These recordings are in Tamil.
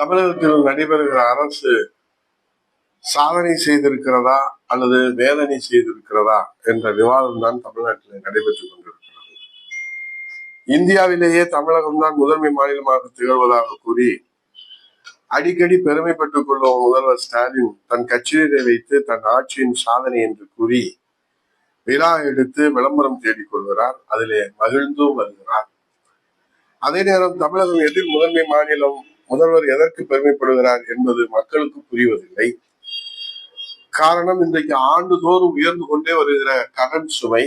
தமிழகத்தில் நடைபெறுகிற அரசு சாதனை செய்திருக்கிறதா அல்லது வேதனை செய்திருக்கிறதா என்ற விவாதம் தான் தமிழ்நாட்டில் நடைபெற்றுக் கொண்டிருக்கிறது. இந்தியாவிலேயே தமிழகம் தான் முதன்மை மாநிலமாக திகழ்வதாக கூறி அடிக்கடி பெருமைப்பட்டுக் கொள்ளும் முதல்வர் ஸ்டாலின் தன் கட்சியினரை வைத்து தன் ஆட்சியின் சாதனை என்று கூறி விழா எடுத்து விளம்பரம் தேடிக் கொள்கிறார். அதிலே மகிழ்ந்தும் வருகிறார். அதே நேரம் தமிழகம் எதிர் முதன்மை மாநிலம் முதல்வர் எதற்கு பெருமைப்படுகிறார் என்பது மக்களுக்கு புரிவதில்லை. காரணம் இன்றைக்கு ஆண்டுதோறும் உயர்ந்து கொண்டே வருகிற கடன் சுமை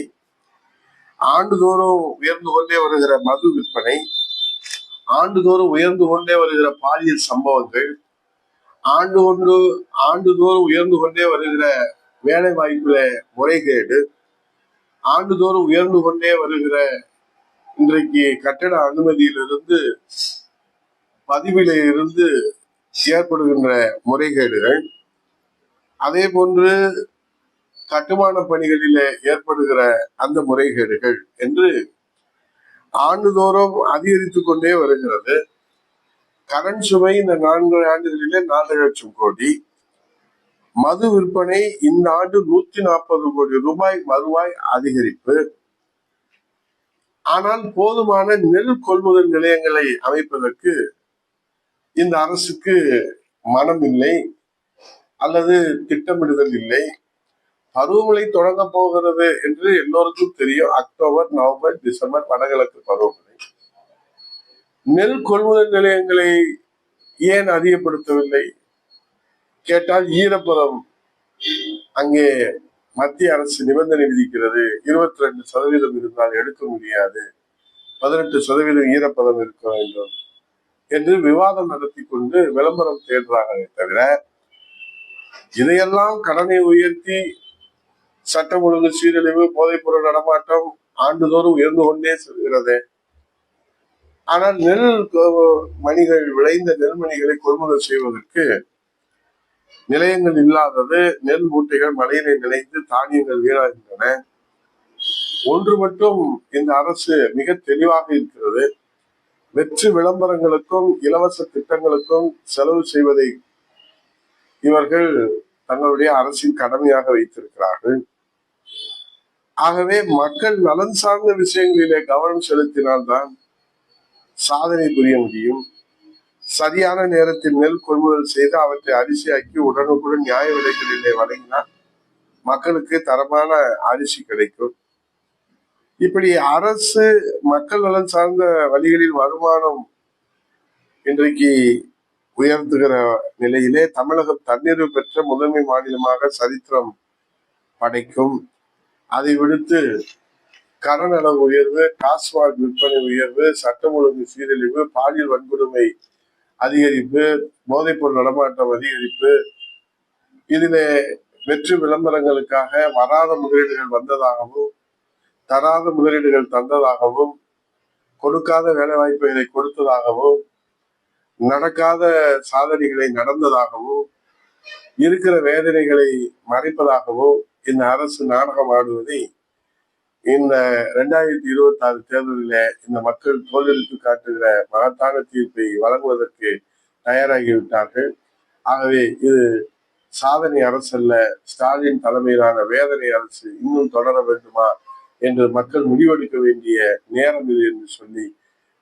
ஆண்டுதோறும் உயர்ந்து கொண்டே வருகிற மது விற்பனை ஆண்டுதோறும் உயர்ந்து கொண்டே வருகிற பாலியல் சம்பவங்கள் ஆண்டு ஒன்று ஆண்டுதோறும் உயர்ந்து கொண்டே வருகிற வேலை வாய்ப்புல முறைகேடு ஆண்டுதோறும் உயர்ந்து கொண்டே வருகிற இன்றைக்கு கட்டட அனுமதியிலிருந்து பதிவில இருந்து ஏற்படுகின்ற முறைகேடுகள் அதே போன்று கட்டுமான பணிகளில் ஏற்படுகிற அந்த முறைகேடுகள் என்று ஆண்டுதோறும் அதிகரித்து கொண்டே வருகிறது. கரண் சுமை இந்த நான்கு ஆண்டுகளிலே நாலு லட்சம் கோடி. மது விற்பனை இந்த ஆண்டு நூத்தி நாற்பது கோடி ரூபாய் வருவாய் அதிகரிப்பு. ஆனால் போதுமான நெல் கொள்முதல் நிலையங்களை அமைப்பதற்கு இந்த அரசுக்கு மனம் இல்லை அல்லது திட்டமிடுதல் இல்லை. பருவமழை தொடங்க போகிறது என்று எல்லோருக்கும் தெரியும். அக்டோபர் நவம்பர் டிசம்பர் வடகிழக்கு பருவமழை. நெல் கொள்முதல் நிலையங்களை ஏன் அதிகப்படுத்தவில்லை? கேட்டால் ஈரப்பதம் அங்கே மத்திய அரசு நிபந்தனை விதிக்கிறது. இருபத்தி ரெண்டு சதவீதம் இருந்தால் எடுக்க முடியாது. பதினெட்டு சதவீதம் ஈரப்பதம் இருக்க வேண்டும் என்று விவாதம் நடத்தி கொண்டு விளம்பரம் தேடுறாங்களே தவிர இதையெல்லாம் கடனை உயர்த்தி சட்டம் ஒழுங்கு சீரழிவு போதைப்பொருள் நடமாட்டம் ஆண்டுதோறும் உயர்ந்து கொண்டே செல்கிறது. ஆனால் நெல் மணிகள் விளைந்த நெல்மணிகளை கொள்முதல் செய்வதற்கு நிலையங்கள் இல்லாதது நெல் மூட்டைகள் மழையிலே நினைத்து தானியங்கள் வீணாகின்றன ஒன்று மட்டும் இந்த அரசு மிக தெளிவாக இருக்கிறது. வெற்றி விளம்பரங்களுக்கும் இலவச திட்டங்களுக்கும் செலவு செய்வதை இவர்கள் தங்களுடைய அரசின் கடமையாக வைத்திருக்கிறார்கள். ஆகவே மக்கள் நலன் சார்ந்த விஷயங்களிலே கவனம் செலுத்தினால்தான் சாதனை புரிய முடியும். சரியான நேரத்தில் நெல் கொள்முதல் செய்து அவற்றை அரிசியாக்கி உடனுக்குடன் நியாய விலைகளிலே வழங்கினால் மக்களுக்கு தரமான அரிசி கிடைக்கும். இப்படி அரசு மக்கள் நலன் சார்ந்த வழிகளில் வருமானம் இன்றைக்கு உயர்த்துகிற நிலையிலே தமிழகம் தன்னிறைவு பெற்ற முதன்மை மாநிலமாக சரித்திரம் படைக்கும். அதை விடுத்து கடன் அளவு உயர்வு டாஸ்மாக் விற்பனை உயர்வு சட்டம் ஒழுங்கு சீரழிவு பாலியல் வன்கொடுமை அதிகரிப்பு போதைப்பொருள் நடமாட்டம் அதிகரிப்பு. இதில் வெற்று விளம்பரங்களுக்காக வராத முதலீடுகள் வந்ததாகவும் தராத முதலீடுகள் தந்ததாகவும் கொடுக்காத வேலை வாய்ப்புகளை கொடுத்ததாகவும் நடக்காத சாதனைகளை நடந்ததாகவும் இருக்கிற வேதனைகளை மறைப்பதாகவும் இந்த அரசு நாடகம் ஆடுவதை இந்த ரெண்டாயிரத்தி இருபத்தி ஆறு தேர்தலில் இந்த மக்கள் தோல்வித்து காட்டுகிற மகத்தான தீர்ப்பை வழங்குவதற்கு தயாராகிவிட்டார்கள். ஆகவே இது சாதனை அரசல்ல ஸ்டாலின் தலைமையிலான வேதனை அரசு இன்னும் தொடர வேண்டுமா என்று மக்கள் முடிவெடுக்க வேண்டிய நேரம் இது என்று சொல்லி